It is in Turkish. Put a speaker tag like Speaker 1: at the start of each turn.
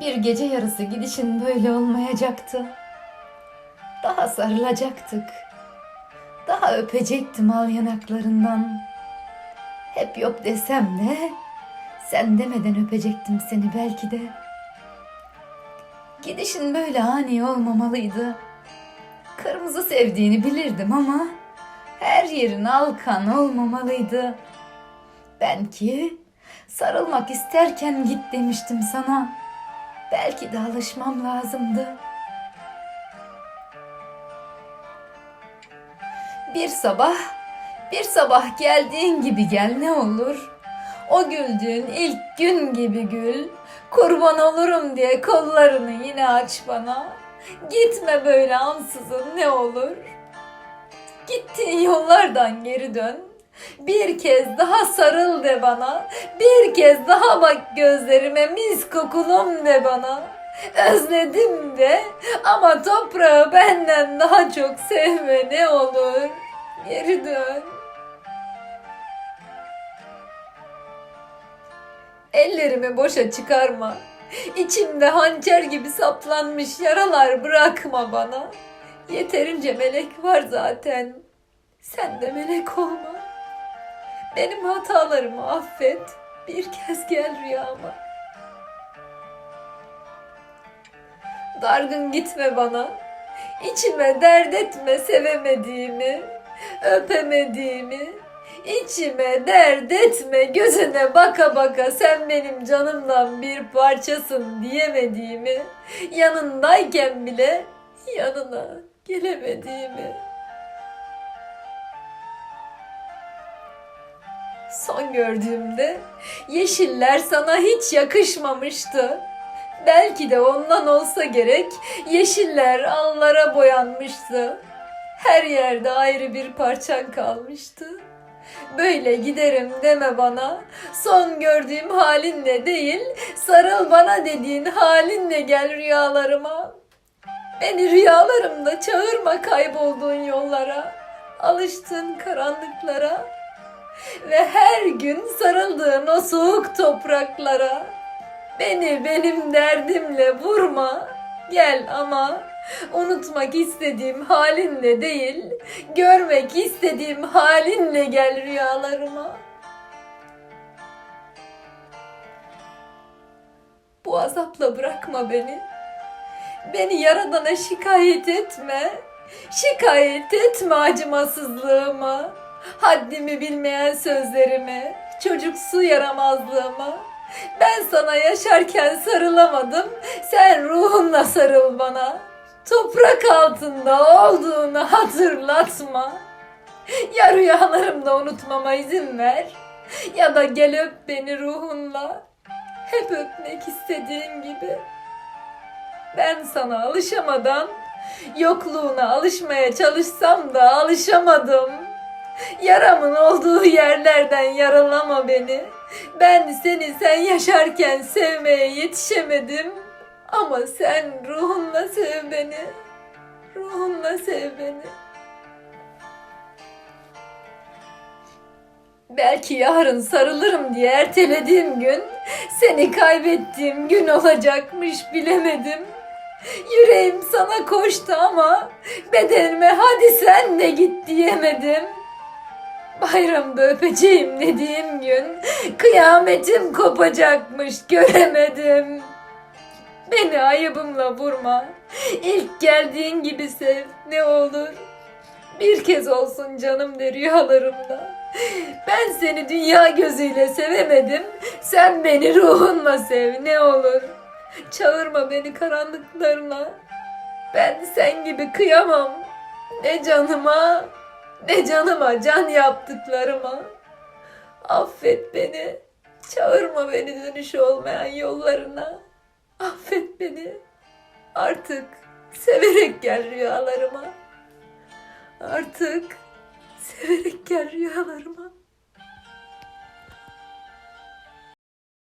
Speaker 1: Bir gece yarısı gidişin böyle olmayacaktı. Daha sarılacaktık. Daha öpecektim al yanaklarından. Hep yok desem de sen demeden öpecektim seni belki de. Gidişin böyle ani olmamalıydı. Kırmızı sevdiğini bilirdim ama her yerin alkan olmamalıydı. Ben ki sarılmak isterken git demiştim sana. Belki de alışmam lazımdı. Bir sabah, bir sabah geldiğin gibi gel ne olur. O güldüğün ilk gün gibi gül. Kurban olurum diye kollarını yine aç bana. Gitme böyle ansızın ne olur. Gittiğin yollardan geri dön. Bir kez daha sarıl de bana. Bir kez daha bak gözlerime mis kokulum de bana. Özledim de ama toprağı benden daha çok sevme ne olur. Geri dön. Ellerimi boşa çıkarma. İçimde hançer gibi saplanmış yaralar bırakma bana. Yeterince melek var zaten. Sen de melek olma. Benim hatalarımı affet. Bir kez gel rüyama. Dargın gitme bana. İçime dert etme sevemediğimi, öpemediğimi. İçime dert etme gözüne baka baka sen benim canımdan bir parçasın diyemediğimi. Yanındayken bile yanına gelemediğimi. Son gördüğümde yeşiller sana hiç yakışmamıştı. Belki de ondan olsa gerek yeşiller allara boyanmıştı. Her yerde ayrı bir parçan kalmıştı. Böyle giderim deme bana. Son gördüğüm halinle değil, sarıl bana dediğin halinle gel rüyalarıma. Beni rüyalarımda çağırma kaybolduğun yollara, alıştığın karanlıklara ve her gün sarıldığın o soğuk topraklara. Beni benim derdimle vurma. Gel ama unutmak istediğim halinle değil, görmek istediğim halinle gel rüyalarıma. Bu azapla bırakma beni. Beni yaradana şikayet etme. Şikayet etme acımasızlığıma. Haddimi bilmeyen sözlerimi, çocuksu yaramazlığıma. Ben sana yaşarken sarılamadım. Sen ruhunla sarıl bana. Toprak altında olduğunu hatırlatma. Ya rüyalarımda unutmama izin ver. Ya da gel öp beni ruhunla. Hep öpmek istediğin gibi. Ben sana alışamadan yokluğuna alışmaya çalışsam da alışamadım. Yaramın olduğu yerlerden yaralama beni. Ben seni sen yaşarken sevmeye yetişemedim. Ama sen ruhunla sev beni. Ruhunla sev beni. Belki yarın sarılırım diye ertelediğim gün seni kaybettiğim gün olacakmış bilemedim. Yüreğim sana koştu ama bedenime hadi sen de git diyemedim. Bayramda öpeceğim dediğim gün kıyametim kopacakmış göremedim. Beni ayıbımla vurma. İlk geldiğin gibi sev ne olur. Bir kez olsun canım de rüyalarımda. Ben seni dünya gözüyle sevemedim. Sen beni ruhunla sev ne olur. Çağırma beni karanlıklarına. Ben sen gibi kıyamam. Ne canıma ne canıma can yaptıklarıma. Affet beni. Çağırma beni dönüşü olmayan yollarına. Affet beni. Artık severek gel rüyalarıma. Artık severek gel rüyalarıma.